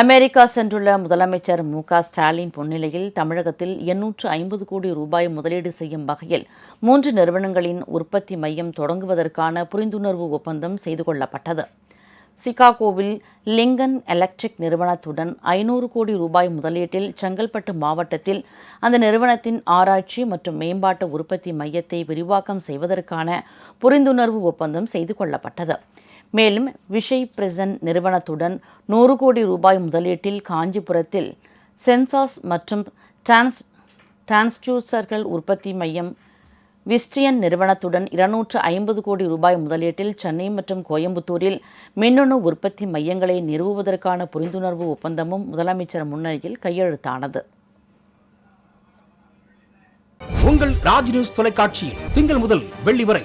America சென்றுள்ள முதலமைச்சர் மு க ஸ்டாலின் முன்னிலையில் தமிழகத்தில் எண்ணூற்று ஐம்பது கோடி ரூபாய் முதலீடு செய்யும் வகையில் மூன்று நிறுவனங்களின் உற்பத்தி மையம் தொடங்குவதற்கான புரிந்துணர்வு ஒப்பந்தம் செய்து கொள்ளப்பட்டது. சிகாகோவில் லிங்கன் எலக்ட்ரிக் நிறுவனத்துடன் ஐநூறு கோடி ரூபாய் முதலீட்டில் செங்கல்பட்டு மாவட்டத்தில் அந்த நிறுவனத்தின் ஆராய்ச்சி மற்றும் மேம்பாட்டு உற்பத்தி மையத்தை விரிவாக்கம் செய்வதற்கான புரிந்துணர்வு ஒப்பந்தம் செய்து கொள்ளப்பட்டது. மேலும் விஷய் பிரசன் நிறுவனத்துடன் நூறு கோடி ரூபாய் முதலீட்டில் காஞ்சிபுரத்தில் சென்சாஸ் மற்றும் டிரான்ஸ் டிரான்ஸ்டியூசர்கள் உற்பத்தி மையம் விஸ்டியன் நிறுவனத்துடன் இருநூற்று ஐம்பது கோடி ரூபாய் முதலீட்டில் சென்னை மற்றும் கோயம்புத்தூரில் மின்னணு உற்பத்தி மையங்களை நிறுவுவதற்கான புரிந்துணர்வு ஒப்பந்தமும் முதலமைச்சர் முன்னிலையில் கையெழுத்தானது. உங்கள் ராஜ் நியூஸ் தொலைக்காட்சியில் திங்கள் முதல் வெள்ளி வரை